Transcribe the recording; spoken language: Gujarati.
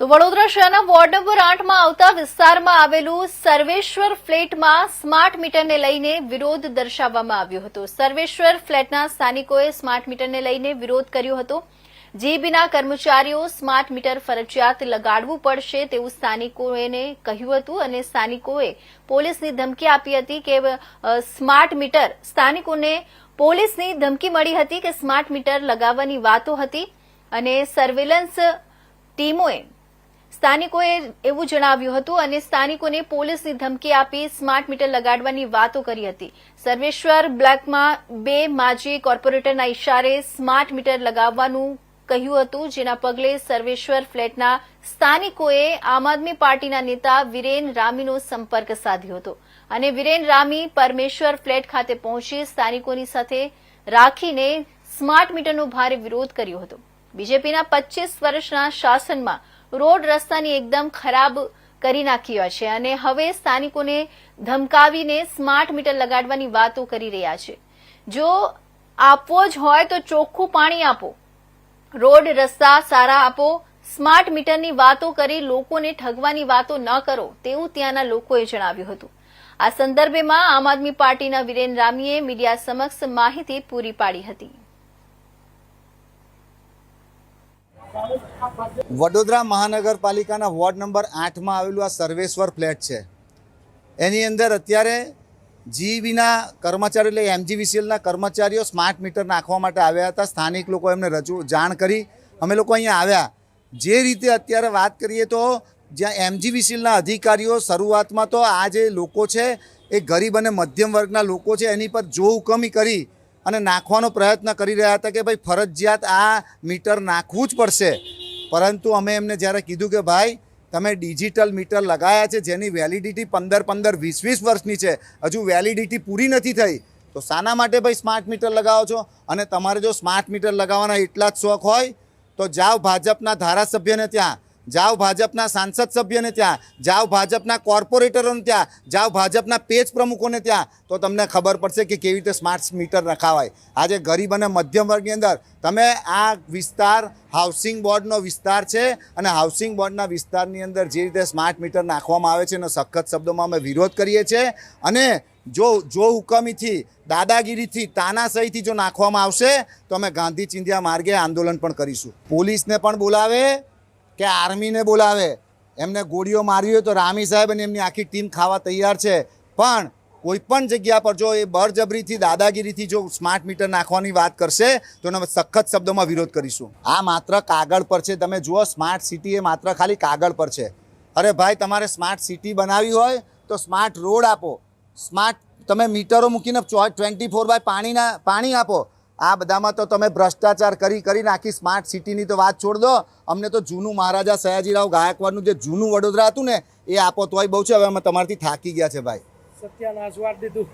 તો વડોદરા શહેરના વોર્ડ નંબર આઠમાં આવતા વિસ્તારમાં આવેલું સર્વેશ્વર ફ્લેટમાં સ્માર્ટ મીટરને લઈને વિરોધ દર્શાવવામાં આવ્યો હતો. સર્વેશ્વર ફ્લેટના સ્થાનિકોએ સ્માર્ટ મીટરને લઈને વિરોધ કર્યો હતો. જીબીના કર્મચારીઓ સ્માર્ટ મીટર ફરજિયાત લગાડવું પડશે તેવું સ્થાનિકોને કહ્યું હતું અને સ્થાનિકોએ પોલીસની ધમકી આપી હતી કે સ્માર્ટ મીટર, સ્થાનિકોને પોલીસની ધમકી મળી હતી કે સ્માર્ટ મીટર લગાવવાની વાતો હતી અને સર્વેલન્સ ટીમોએ સ્થાનિકોએ એવું જણાવ્યું હતું અને સ્થાનિકોને પોલીસની ધમકી આપી સ્માર્ટ મીટર લગાડવાની વાતો કરી હતી. સર્વેશ્વર બ્લેકમાં બે માજી કોર્પોરેટરના ઇશારે સ્માર્ટ મીટર લગાવવાનું કહ્યું હતું, જેના પગલે સર્વેશ્વર ફ્લેટના સ્થાનિકોએ આમ આદમી પાર્ટીના નેતા વિરેન રામીનો સંપર્ક સાધ્યો હતો. અને વિરેન રામી પરમેશ્વર ફ્લેટ ખાતે પહોંચી સ્થાનિકોની સાથે રાખીને સ્માર્ટ મીટરનો ભારે વિરોધ કર્યો હતો. બીજેપીના પચીસ વર્ષના શાસનમાં રોડ રસ્તાની એકદમ ખરાબ કરી નાખ્યા છે અને હવે સ્થાનિકોને ધમકાવીને સ્માર્ટ મીટર લગાડવાની વાતો કરી રહ્યા છે. જો આપવો જ હોય તો ચોખ્ખું પાણી આપો. રોડ, રસ્તા સારા આપો. સ્માર્ટ મીટરની વાતો કરી લોકોને ઠગવાની વાતો ન કરો તેવું ત્યાંના લોકોએ જણાવ્યું હતું. આ સંદર્ભેમાં આમ આદમી પાર્ટીના વિરેન રામીએ મીડિયા સમક્ષ માહિતી પૂરી પાડી હતી. વડોદરા મહાનગરપાલિકાના વોર્ડ નંબર આઠમાં આવેલું આ સર્વેશ્વર ફ્લેટ છે. એની અંદર અત્યારે જીઈબીના કર્મચારીઓ એટલે એમજીવીસીએલના કર્મચારીઓ સ્માર્ટ મીટર નાખવા માટે આવ્યા હતા. સ્થાનિક લોકો એમને રજૂ જાણ કરી. અમે લોકો અહીંયા આવ્યા. જે રીતે અત્યારે વાત કરીએ તો જ્યાં એમજીવીસીએલના અધિકારીઓ શરૂઆતમાં તો આ જે લોકો છે, એ ગરીબ અને મધ્યમ વર્ગના લોકો છે, એની પર જો હુકમી કરી અને નાખવાનો પ્રયત્ન કરી રહ્યા હતા કે ભાઈ ફરજિયાત આ મીટર નાખવું જ પડશે. પરંતુ અમે એમને જ્યારે કીધું કે ભાઈ, તમે ડિજિટલ મીટર લગાયા છે, જેની વેલિડિટી પંદર પંદર વીસ વીસ વર્ષની છે, હજુ વેલિડિટી પૂરી નથી થઈ, તો શાના માટે ભાઈ સ્માર્ટ મીટર લગાવો છો? અને તમારે જો સ્માર્ટ મીટર લગાવવાના એટલા જ શોખ હોય, તો જાઓ ભાજપના ધારાસભ્યને ત્યાં. જાઓ ભાજપના સાંસદ સભ્યને ત્યાં, જાઓ ભાજપના કોર્પોરેટરોને ત્યાં, જાઓ ભાજપના પેજ પ્રમુખોને ત્યાં, તો તમને ખબર પડશે કે કેવી રીતે સ્માર્ટ મીટર રખાવાય. આજે ગરીબ અને મધ્યમ વર્ગની અંદર તમે આ વિસ્તાર હાઉસિંગ બોર્ડનો વિસ્તાર છે અને હાઉસિંગ બોર્ડના વિસ્તારની અંદર જે રીતે સ્માર્ટ મીટર નાખવામાં આવે છે એનો સખત શબ્દોમાં અમે વિરોધ કરીએ છીએ. અને જો જો હુકમીથી, દાદાગીરીથી, તાનાશાહીથી જો નાખવામાં આવશે, તો અમે ગાંધી ચિંધ્યા માર્ગે આંદોલન પણ કરીશું. પોલીસને પણ બોલાવે કે આર્મીને બોલાવે. એમને ગોળીઓ મારવી હોય તો રામી સાહેબ અને એમની આખી ટીમ ખાવા તૈયાર છે. પણ કોઈ પણ જગ્યા પર જો એ બળજબરીથી, દાદાગીરીથી જો સ્માર્ટ મીટર નાખવાની વાત કરશે, તો એનો સખત શબ્દોમાં વિરોધ કરીશું. આ માત્ર કાગળ પર છે. તમે જુઓ, સ્માર્ટ સિટી એ માત્ર ખાલી કાગળ પર છે. અરે ભાઈ, તમારે સ્માર્ટ સિટી બનાવવી હોય તો સ્માર્ટ રોડ આપો. સ્માર્ટ તમે મીટરો મૂકીને ટ્વેન્ટી ફોર બાય પાણીના પાણી આપો. આ બધામાં તો તમે ભ્રષ્ટાચાર કરી કરીને આખી સ્માર્ટ સિટીની તો વાત છોડ દો. અમને તો જૂનું મહારાજા સયાજીરાવ ગાયકવાડનું જે જૂનું વડોદરા હતું ને, એ આપો તોય બહુ છે. હવે અમે તમારાથી થાકી ગયા છે ભાઈ. સત્યાનાશ વાર દીધું